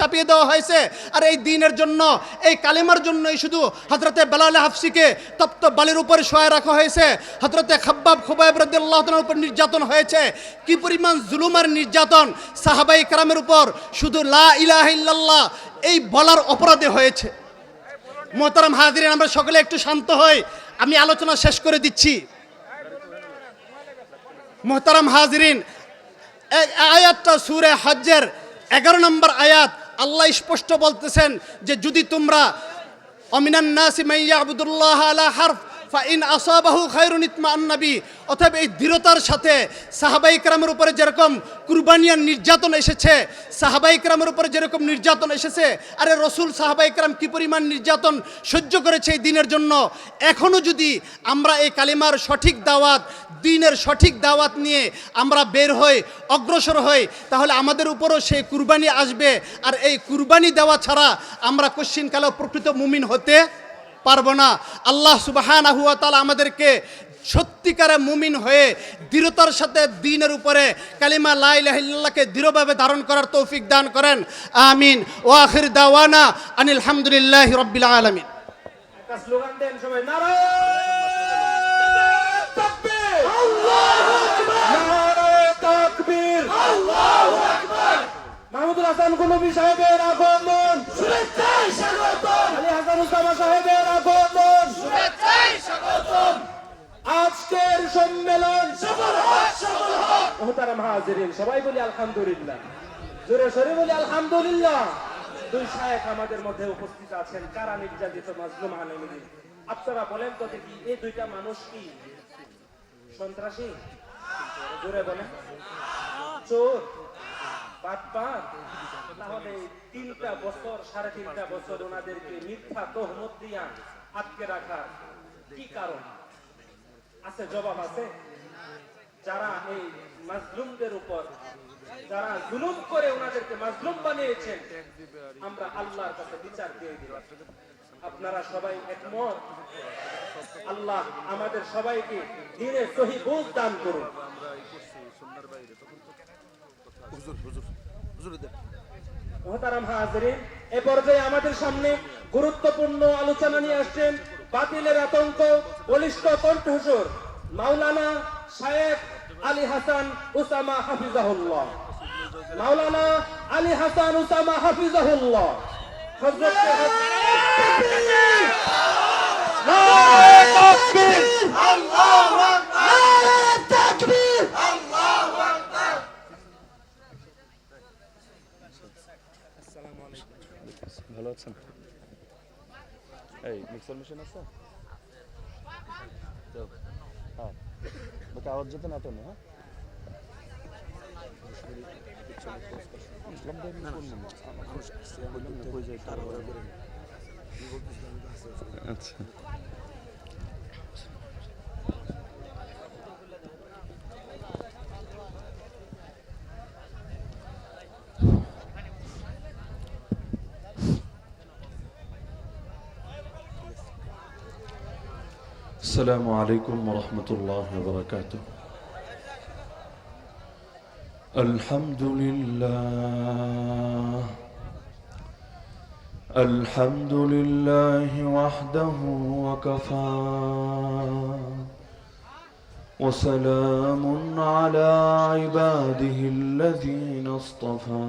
চাপিয়ে দেওয়া হয়েছে। আর এই দিনের জন্য, এই কালিমার জন্যই শুধু হজরতে বেলাল হাফসিকে তপ্ত বালির উপরে শোয়া রাখা হয়েছে। হজরতে খাব্বাব খুবাইব রদিল্লাহ উপর নির্যাতন হয়েছে। কি পরিমাণ জুলুম আর নির্যাতন সাহাবাই কারামের উপর! শুধু লা ইলাহ ইল্লাল্লাহ এই বলার অপরাধে হয়েছে। মোহতারাম হাজিরিন, আমরা সকলে একটু শান্ত হই। আমি আলোচনা শেষ করে দিচ্ছি। মোহতারাম হাজিরিন আয়াতটা সুরে হজ্জের এগারো নম্বর আয়াত। আল্লাহ স্পষ্ট বলতেছেন যে যদি তোমরা অমিনান্নাসি মাইয়া আবুদুল্লাহ আলা হারফ ফাইন আসাবাহু খায়রুন ইতমা আন্নাবি অতএব এই দৃঢ়তার সাথে সাহাবাই ক্রামের উপরে যেরকম কুরবানিয়ার নির্যাতন এসেছে, সাহাবাই ক্রামের উপরে যেরকম নির্যাতন এসেছে, আরে রসুল সাহাবাই ক্রাম কি পরিমাণ নির্যাতন সহ্য করেছে এই দিনের জন্য? এখনও যদি আমরা এই কালিমার সঠিক দাওয়াত, দিনের সঠিক দাওয়াত নিয়ে আমরা বের হই, অগ্রসর হই, তাহলে আমাদের উপরও সেই কুরবানি আসবে। আর এই কুরবানি দেওয়া ছাড়া আমরা কোশ্চিনকালেও প্রকৃত মুমিন হতে পারব না। আল্লাহ সুবাহান হুয়া তালা আমাদেরকে সত্যিকারে মুমিন হয়ে দৃঢ়তার সাথে দিনের উপরে কালিমা লাইলাহিল্লাহকে দৃঢ়ভাবে ধারণ করার তৌফিক দান করেন। আমিন। ও আখির দাওয়ানা আনিল হামদুলিল্লাহ রব্বিল আলমিন। মাহমুদুল হাসান কুলবি সাহেবের আগমন! আলী হাসান উসামা সাহেবের আগমন সম্মেলন মোহতারাম হাজিরিন, সবাই বলি আলহামদুলিল্লাহ। জোরে সরে বলি আলহামদুলিল্লাহ। দুই শায়েখ আমাদের মধ্যে উপস্থিত আছেন। কারা নির্যাতিত মাজলুম আলমিন আপনারা বলেন তো দেখি, এই দুইটা মানুষ কি? সন্ত্রাসী? জোরে বলেন। চোর? বাটপার তাহলে তিনটা বছর, সাড়ে তিনটা বছর ওনাদেরকে মিথ্যা তহমত দিয়া আটকে রাখার কি কারণ? আছে জবাব আছে? যারা এই মাজলুমদের উপর যারা জুলুম করে ওনাদেরকে মাজলুম বানিয়েছেন আমরা আল্লাহর কাছে বিচার দিয়ে দিলাম আপনারা সবাই একমত? আল্লাহ আমাদের সবাইকে দিনে সহি বুঝ দান করুন। মহতারাম হাজরিন এ পর্যায়ে আমাদের সামনে গুরুত্বপূর্ণ আলোচনা নিয়ে আসছেন বাতিলের আতঙ্ক, বলিষ্ঠ কণ্ঠস্বর মাওলানা শায়েখ আলী হাসান উসামা হাফিজাহুল্লাহ। মাওলানা আলী হাসান উসামা হাফিজাহুল্লাহ। ভালো আছেন? এই মিক্সার মেশিন আছে? হ্যাঁ। ওকে আওয়াজ যেতে না তো না হ্যাঁ? আচ্ছা। السلام عليكم ورحمة الله وبركاته. الحمد لله. الحمد لله وحده وكفى. وسلام على عباده الذين اصطفى.